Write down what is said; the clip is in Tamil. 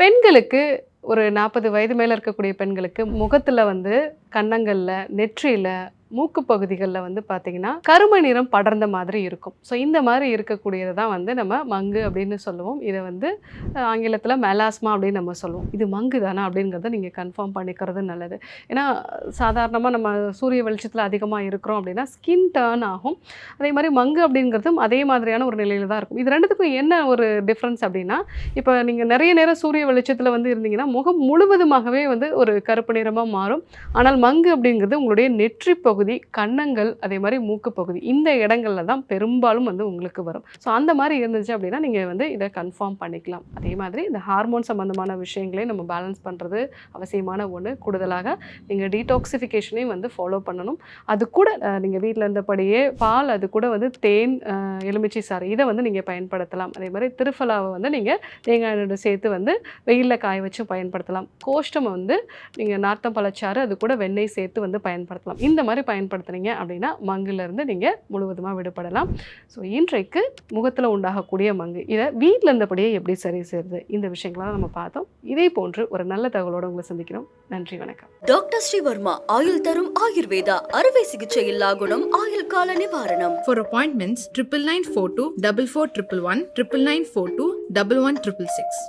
பெண்களுக்கு ஒரு நாற்பது வயது மேலே இருக்கக்கூடிய பெண்களுக்கு முகத்தில் வந்து கன்னங்களில் நெற்றியில் மூக்கு பகுதிகளில் வந்து பார்த்தீங்கன்னா கருமை நிறம் படர்ந்த மாதிரி இருக்கும். ஸோ இந்த மாதிரி இருக்கக்கூடியது தான் வந்து நம்ம மங்கு அப்படின்னு சொல்லுவோம். இதை வந்து ஆங்கிலத்தில் மெலாஸ்மா அப்படின்னு நம்ம சொல்லுவோம். இது மங்கு தானா அப்படிங்கிறத நீங்கள் கன்ஃபார்ம் பண்ணிக்கிறது நல்லது. ஏன்னா சாதாரணமாக நம்ம சூரிய வெளிச்சத்தில் அதிகமாக இருக்கிறோம் அப்படின்னா ஸ்கின் டர்ன் ஆகும். அதே மாதிரி மங்கு அப்படிங்கிறதும் அதே மாதிரியான ஒரு நிலையில் தான் இருக்கும். இது ரெண்டுத்துக்கும் என்ன ஒரு டிஃப்ரென்ஸ் அப்படின்னா இப்போ நீங்கள் நிறைய நேரம் சூரிய வெளிச்சத்தில் வந்து இருந்தீங்கன்னா முகம் முழுவதுமாகவே வந்து ஒரு கருப்பு நிறமாக மாறும். ஆனால் மங்கு அப்படிங்கிறது உங்களுடைய நெற்றி பகுதி பகுதி கன்னங்கள் அதே மாதிரி மூக்கு பகுதி. இந்த இடங்கள்ல தான் பெரும்பாலும் வந்து உங்களுக்கு வரும். ஸோ அந்த மாதிரி இருந்துச்சு அப்படின்னா நீங்கள் வந்து இதை கன்ஃபார்ம் பண்ணிக்கலாம். அதே மாதிரி இந்த ஹார்மோன் சம்மந்தமான விஷயங்களையும் நம்ம பேலன்ஸ் பண்ணுறது அவசியமான ஒன்று கூடுதலாக நீங்கள் டீடாக்சிஃபிகேஷனையும் வந்து ஃபாலோ பண்ணணும். அது கூட நீங்கள் வீட்டில் இருந்தபடியே பால் அது கூட வந்து தேன் எலுமிச்சை சாறு இதை வந்து நீங்கள் பயன்படுத்தலாம். அதே மாதிரி திருஃபலாவை வந்து நீங்கள் தேங்காய் சேர்த்து வந்து வெயிலில் காய வச்சு பயன்படுத்தலாம். கோஷ்டம் வந்து நீங்கள் நார்த்தம் பழச்சாறு அது கூட வெண்ணெய் சேர்த்து வந்து பயன்படுத்தலாம். இந்த மாதிரி பயன்படுத்துனீங்க அப்படின்னா மங்குலேருந்து நீங்கள் முழுவதுமாக விடுபடலாம். ஸோ இன்றைக்கு முகத்தில் உண்டாகக்கூடிய மங்கு. இதை வீட்டில் இருந்தபடியே எப்படி சரி செய்யுது இந்த விஷயங்களாம் நம்ம பார்த்தோம். இதே போன்று ஒரு நல்ல தகவலோடு உங்களை சந்திக்கிறோம். நன்றி வணக்கம். டாக்டர் ஸ்ரீவர்மா ஆயுள் தரும் ஆயுர்வேதா அறுவை சிகிச்சை இல்லா குணம் ஆயுள் கால நிவாரணம். For appointments, triple nine four two double four triple one triple nine four two double one triple six.